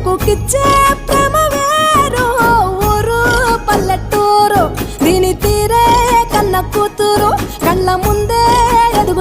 బ్రతుకు కిచ్చే ప్రేమ వేరు. ఊరు పల్లెటూరు దీని తీరే కన్న కూతురు. కళ్ళ ముందే ఎదుగు